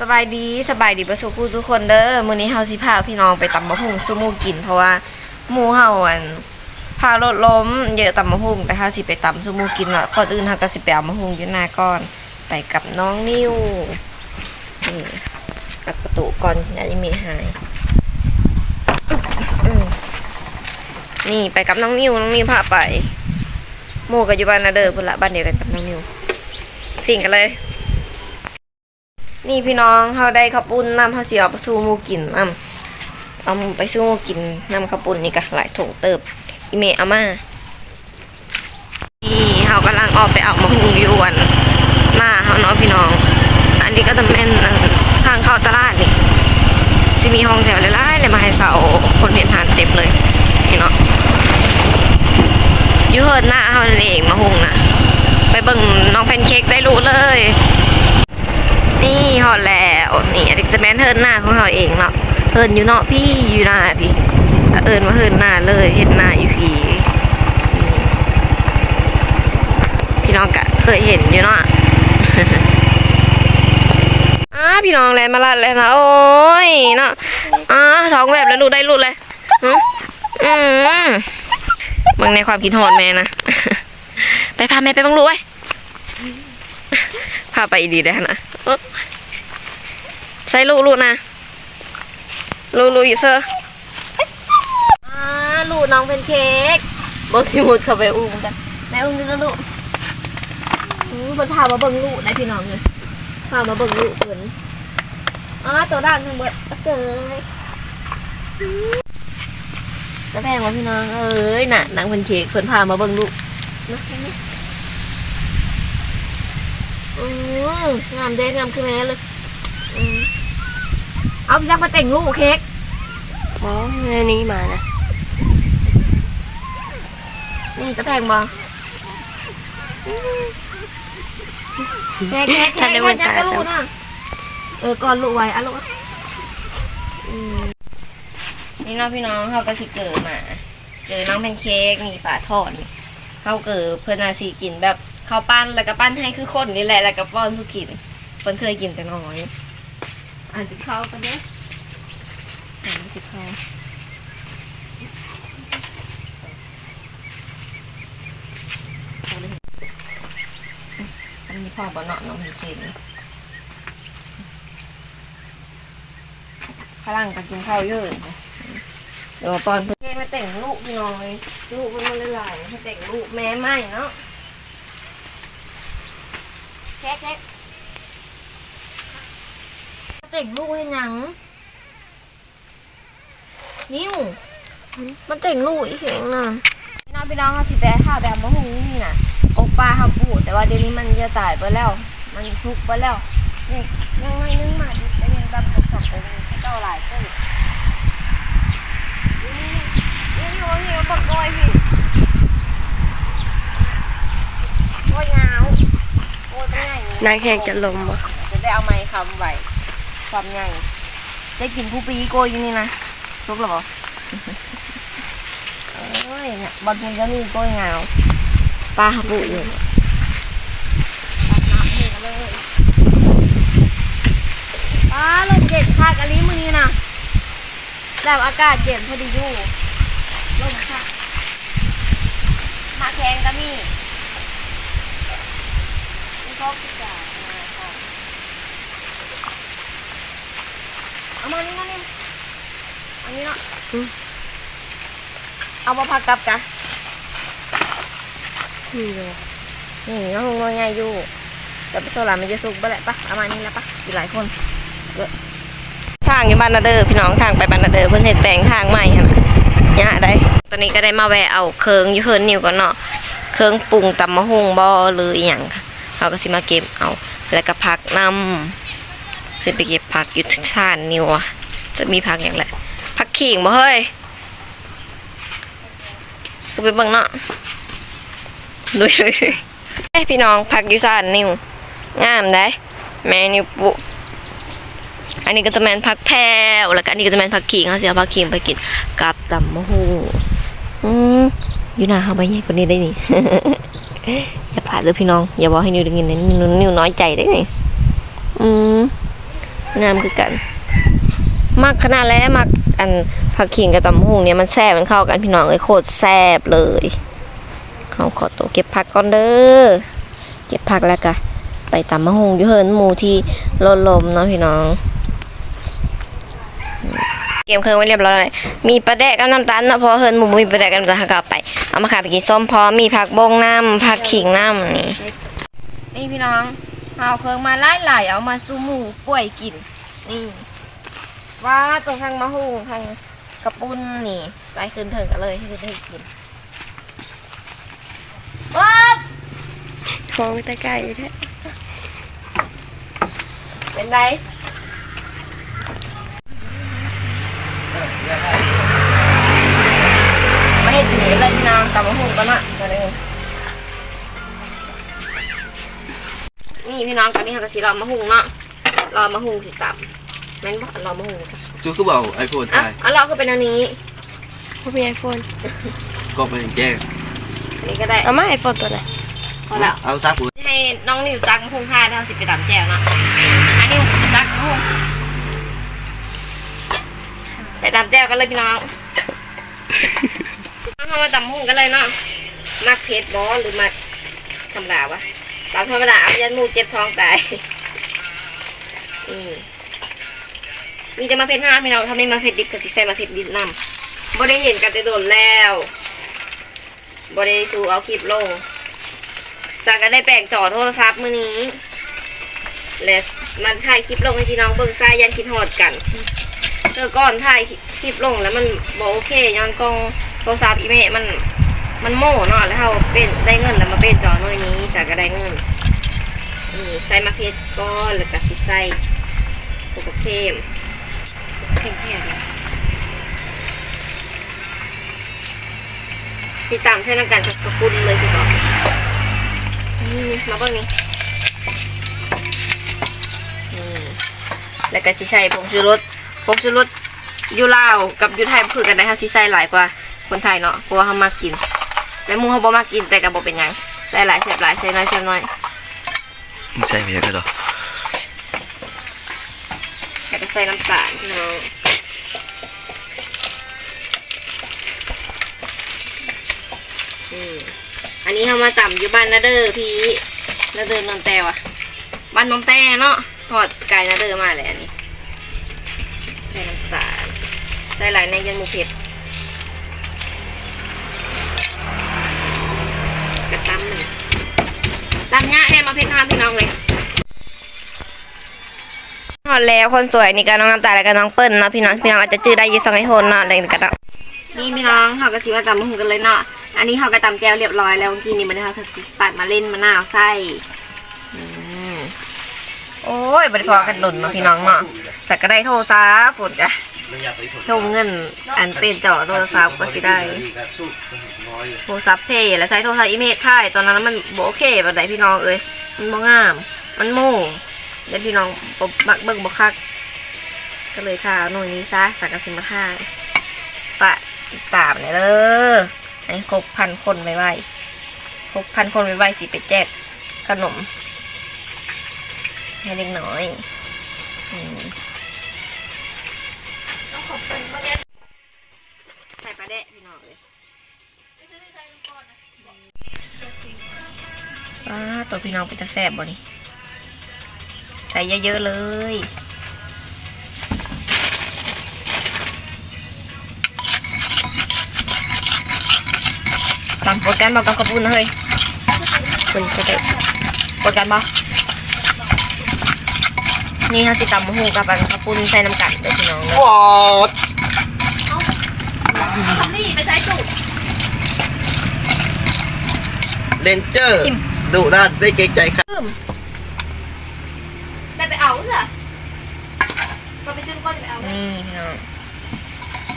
สบายดีสบายดีประสุขทุกคนเด้อมื้อนี้เฮาสิพาพี่น้องไปตำมะฮุ่งซุหมูกิน เพราะว่าหมู่เฮาอันพารถล้มเยอะตำมะฮุ่งแต่ถ้าสิไปตำซุหมูกินเนาะก่อนอื่นเฮาก็สิไปเอามะฮุ่งอยู่หน้าก่อนไปกับน้องนิวนี่กับประตูก่อนอย่าให้มีหายนี่ไปกับน้องนิวน้องนิวพาไปหมู่ก็อยู่บ้านนาเด้อพุ่นละบ้านเดียวกันกับน้องนิวสิ่งกันเลย นี่พี่น้องเขาได้ข้าวปุ้นนำเขาเสียเอาไปสู้มูกินนำเอาไปสู้มูกินนำข้าวปุ้นนี่ก็หลายถุงเติบอีเมอามานี่เขากำลังออกไปเอามาหุงอยวนหน้าเขาเนาะพี่น้อง อันนี้ก็จะเป็นทางเข้าตลาดนี่สิมีห้องแถวหลายๆเลยมาให้เสาคนเห็นทานเต็มเลยนี่เนาะยูเฮิร์ดหน้าเขานั่เองมาหุงนะไปเบิ่งน้องแพนเค้กได้รู้เลย นี่หอดแล้วนี่อันนี้จะแม่นเฮิร์นหน้าของเราเองเนาะเฮิร์นอยู่เนาะพี่อยู่หน้าพี่เอิญมาเฮิร์นหน้าเลยเห็นหน้าอยู่พี่พี่น้องกะเคยเห็นอยู่เนาะอ้าพี่น้องแลนมาลัดแล้วนะโอ้ยเนาะอ้าสองแบบแล้วลูกได้ลูกเลยหึอืมบิ่งในความคิดหอดแม่นะไปพาแม่ไปบังลูกไว้พาไปดีได้นะ ใส่ลูกลูกนะลูกลูกอยู่เซอร์อ่าลูกน้องเป็นเค้กบอกสิมุดเข้าไปอุ้มกันแม่อุ้มดูนะลูกมเพิ่นพามาเบิ่งลูกได้พี่น้องเลยพามาเบิ่งลูกเพิ่นอ่าตัวด้านทั้งหมดเกยจะแพงว่าพี่น้องเอ้ยน่ะนางเป็นเค้กเพิ่นพามาเบิ่งลูกนะ อืมงามเด้งามคือแม่เลยอืมเอาพี่จักมาแต่งลูกเค้กอ๋อในนี้มานะ นี่จะแพงบ่เค้กเค้กเค้กเค้กยังกระลูกนะเออก่อนลูกไว้อะลูกอืมนี่เน้องพี่น้องเขาก็สิเกิดมาเจอน้องแพนเค้กนี่ป่าทอดนี่เขาเกิดเพื่อนอาสีกินแบบ ข้าวปั้นแล้วก็ปั้นให้คือคนนี่แหละแล้วก็ป้อนสุกินเพิ่นเคยกินแต่น้อยอ่านจิเข้ากันเด้ออ่านจิเข้าอันนี้พ่อบ่เนาะน้องแพนเค้กนี่ฝรั่งก็กินข้าวเยอะอยู่เดี๋ยวป้อนเพื่อนเค้กมาแต่งลูกพี่น้อยลูกมันมันหลายๆมาแต่งลูกแม่ใหม่เนาะ แค่แค่เต่งลูกให้หยัง นิ้ว มันเต่งลูกอีเสียงน่ะพี่น้องพี่น้องเขาสิแปะข้าวแบบมะฮุงนี่น่ะอกปลาเขาปูแต่ว่าเดี๋ยวนี้มันจะตายไปแล้ว มันทุกไปแล้วนี่ยังไงนึงมาดิแต่ยังดำกับสองตัวเจ้าหลายตัวนี่นี่นี่นี่อยู่นี่บักกอยพี่กอยยาวโอ้ยเป็ นางแขกจะลมบ่จะได้เอาไม้คำไว้ความใหญ่ได้กินผู้ปีโกยอยู่นี่นะทุกหรอเอ้ยเนี่ยบอลพุงก็มีโกยเงาปลาหับุอยู่ปลาลมเย็นค่ะกะลิมือนี่นะแบบอากาศเย็นพอดีอยู่ลมค่ะมาแข็งก็มี นี่ก็คือจ่ามาค่ะเอามานี่มานี่อันนี้เนาะเอามาพักกับกะนี่เลยนี่น้องงอใหญ่อยู่แต่ไปโซลามันจะสุกบ่แหละปะเอามาณนี่แล้วปะอีกหลายคนเยอะทางอยู่บ้านนาเดอร์พี่น้องทางไปบ้านนาเดอร์เพิ่อนเฮ็ดแปลงทางใหม่หั่นน่ยได้ ตอนนี้ก็ได้มาแวะเอาเครื่องยูเฮิร์นนิวก่อนเนาะเครื่องปรุงตำมะฮงบ่หรืออีหยังค่ะ เราก็สิมาเก็บเอา แล้วก็ผักนำสิไปเก็บผักอยู่ชานนิวอะจะมีผักอย่างไรผักขิงบ่เฮ้ยกูไปเบิ่งเนาะดูเฮ้ยเอ้พี่น้องผักอยู่ชานนิวงามได้แม่นิวปุอันนี้ก็จะแมนผักแพรวแล้วก็อันนี้ก็จะแมนผักขิงเขาสิเอาผักขิงไปกินกับตำมะฮุงอืมอยู่หน้าเขาไปใหญ่กว่านี้ได้นี่ พลาดเลยพี่น้อง อย่าบอกให้นิวได้ยินนะนิวนิวน้อยใจได้นี่อืมงามคือกันมักขนาดแล้วมักอันผักขิงกับตำหุงเนี่ยมันแซ่บมันเข้ากันพี่น้องเลยโคตรแซ่บเลยเขาขอตัวเก็บผักก่อนเด้อเก็บผักแล้วก็ไปตำมะฮุงอยู่เฮินหมูที่ลดลมเนาะพี่น้อง เกมเครื่องไว้เรียบร้อยเลยมีปลาแดกกับน้ำตาลเนาะเพราะเฮิรนหมูมีปลาแดกกับน้ำตาลเขาก็เอาไป เอามาขายไปกินส้มพร้อมมีผักบงน้ำผักขิงน้ำนี่ นี่พี่น้อง เอาเครื่องมาไล่ไหลายๆเอามาสู้หมูป่วยกิน นี่ ว่าตรงทางมะฮุงทางกระปุ้นนี่ ไปขึ้นเถิงกันเลยให้ขึ้นเถิงกินว้าวฟ้องแต่ไก่แท้เป็นไร มาเห็ดอยู่เลยพี่น้องตำมะฮุงกันละมาเลยนี่พี่น้องตอนนี้เราก็สิรอมะฮุงเนาะรอมะฮุงสิตำแม่นบอกรอมะฮุงจ้ะซูคือเบาไอโฟนอะไทยเอารอก็เป็นอันนี้พวกมีไอโฟนก็ไปแจ้งอันนี้ก็ได้เอามาไอโฟนตัวไหนพอแล้วเอาซักหัวให้น้องนิวจักมะฮุงท่าเท่าสิไปตำแจวเนาะอันนี้จักมะฮุงไป ตำแจวกันเลยพี่น้องเอามาตำมะฮุงกันเลยเนาะมักเผ็ดบอหรือมักธรรมดาวะตำธรรมดาเอายันหมูเจ็บท้องตายนี่มีแต่มาเผ็ดห้าพี่น้องถ้าไม่มาเผ็ดดิบก็สิใส่มาเผ็ดดิบนำบ่ได้เห็นกันแต่โดนแล้วบ่ได้สู่เอาคลิปลงจากก็ได้แปลงจอโทรศัพท์มือนี้และมันถ่ายคลิปลงให้พี่น้องเบิ่งซ้ายยันคิดฮอดกัน เจอก่อนถ่ายคลิปลงแล้วมันบอโอเคย้อนกล้องโทรศัพท์อีเมลมันมันโม่เนาะแล้วเขาเป็นได้เงินแล้วมาเป็นจอหน่วยนี้จากก็ได้เงินใส่มาเพชรก้อนแล้วก็สิใส่ปรเทมเข้มแข็งติดตามใช้น้ำกันกับกระปุ้นเลยพี่ก่อนนี่มาเบิ่งนี่แล้วก็สิใช้ผงชูรส ผงชูรสอยูลาวกับอยูไทยคือกันได้ค่ะสิใส่หลายกว่าคนไทยเนาะเพราะว่าเขามากินและหมูเขาบ่มากินแต่ก็บ่เป็นหยังใส่หลายแซ่บหลายใส่น้อยแซ่บน้อยใช่ไหมก็ต่อแล้วก็ใส่น้ำตาลพี่น้องอืมอันนี้เขามาต่ำอยู่บ้านนาเดอร์พี่นาเดอร์นนแตวอะบ้านนนแตเนาะทอดไก่นาเดอร์มาเลยอันนี้ ใส่หลายในยันหมูเผ็ดกระตำหนึ่งตำเนี้ยเนี่ยมาเผ็ดห้ามพี่น้องเลยหอดแล้วคนสวยนี่ก็น้องน้ำตาลแล้วก็น้องเปิ้ลเนาะพี่น้องพี่น้องอาจจะจื้อได้อยี่สองไอโทนเนาะอะไรกันเนาะนี่พี่น้องเขาก็สิว่าตำมะฮุงกันเลยเนาะอันนี้เขาก็ตำแจวเรียบร้อยแล้วทีนี้มันนะคะเขาสิปัดมาเล่นมะนาวไส้อืมโอ้ยบริพอกันหล่นเนาะพี่น้องเนาะสักก็ได้โทรศัพท์ฝนจ้ะ โทงเงินอันเป็นเจาะโทรศัพท์ก็สิได้โทรศัพท์เพย์และใช้โทรศัพท์อีเมลถ่ายตอนนั้นมันบ่โอเคบัดใดพี่น้องเอ้ยมันบ่งาม มันโม่เดี๋ยวพี่น้องบ่มักเบิ่งบ่คัก ก็เลยค่ะหน่วยนี้ซะสักกสิมาค่ายปะติดตามเลยเด้อให้ครบพันคนไว้ไว้ครบพันคนไว้ไว้สิไปแจกขนมให้เด็กน้อยอืม ใส่ปลาแดะพี่น้องเลยอ้าตัวพี่น้องเป็นจะแซ่บบ่นี่ใส่เยอะๆเลยตามโปรแกรมบอกกับกระปุนนะเฮ้ยมันก็ได้โปรแกรมบอก นี่เขาสิตำมะฮูกับอันกระปุ้นใส่น้ำกัดเด้อพี่น้องเด้อวอดนี่ไปใช้สูตรเลนเจอร์ชิม ดุด้านไม่เกรงใจครับลืมได้ไปเอาเหรอก็ไปซื้อก้อนไปเอานี่พี่น้อง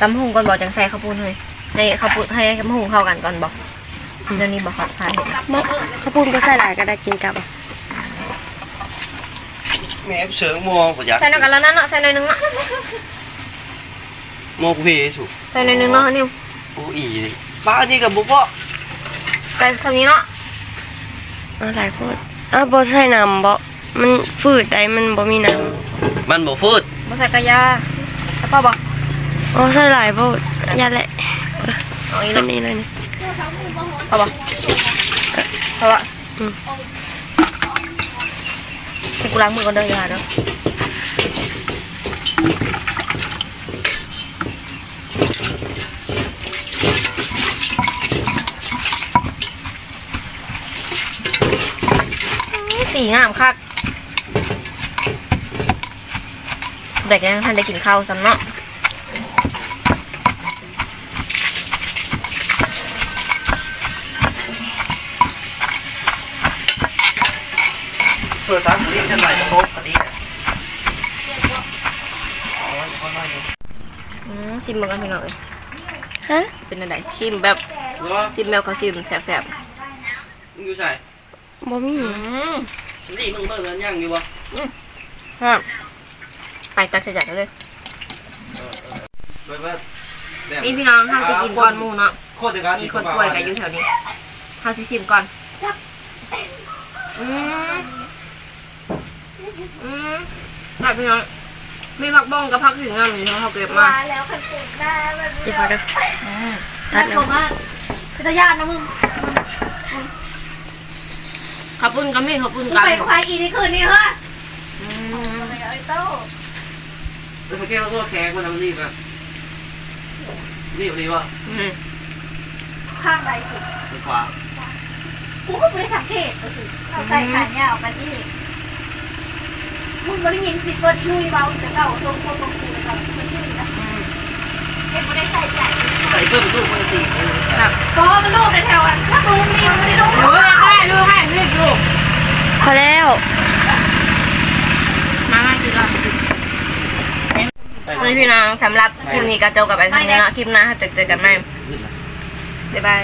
ตำหุงก่อนบอกจังใส่ข้าวปุ้นเลยให้ข้าวปุ้นให้ข้าวหุงเข้ากันก่อนบอกทีนี้นี่บอกขอทานเห็นมะข้าวปุ้นก็ใส่หลายก็ได้กินกับอะ แม่เสริงมองประหยัดใส่หน่อยกันแล้วนั่นเนาะใส่หน่อยนึงเนาะมองเพสุใส่หน่อยนึงเนาะนิวโอ้อีเลยป้านี่กับบุปผาใส่คำนี้เนาะเอาหลายโพดอ้าวบ่ใส่น้ำบ่มันฝืดได้มันบ่มีน้มันบ่ฟูดบ่ใส่กระยาใช่ป่ะบ่โอ้ใส่หลายโพดยันแหละเอาอีกตัแล้ววนี้เลยนี่เอาบ่เอาบ่อืม กูล้างมือก่อนเด้ออย่าเด้อสีงามคักเด็กยังท่านได้กินข้าวซ้ำเนาะ โทรศัพท์นี่จะไหลโต๊ะปกติเนี่ยอ๋อน่อยหนึ่งอืมซิมเบิ่งกันพี่น้องเอ้ยฮะเป็นอะไรชิมแบบซิมแบบเขาซิมแสบมึงอยู่ใส่บ่มีฉันนี่มึงเบิ่งแล้วยังอยู่บ่ฮะไปตักใส่จานเลยนี่พี่น้องข้าวสิกินก่อนมูเนาะมีคนป่วยกันอยู่แถวนี้ข้าวสิชิมก่อนอืม อืมแบบพี่น้องมีผักบ้องกับผักถึงงามอยู่ที่เขาเก็บมาจิพอเด้ออืมตัดแล้วพิทยานนะมึงขอบคุณกันมีขอบคุณมึงกันไปควายอีนี่คืนนี้เหรออืมไอ้โต้เออเมื่อกี้เราตัวแขกมันทำรีบอะรีบรีบวะอืมข้างใดสุดไปขวากูก็ไม่ได้สังเกตก็คือเราใส่ขายาวกันสิ มึงไม่ได้ยินผิดเบิร์ดลุยเบาแต่เก่าทรงทรงตรงคูแต่เก่ามันลุยนะเอ็มไม่ได้ใส่ใหญ่ใส่เพิ่มลูกมันตีครับเพราะว่ามันลูกในแถวอะถ้ามึงมีมันไม่ลูกดูให้ดูกให้รีบดูกพอแล้ว มามากินก่อนใส่วันนี้พี่น้องสำหรับคลิปนี้ก็จกับไปทางนี้เนาะคลิปหน้าเจอเจอกันใหม่บ๊ายบาย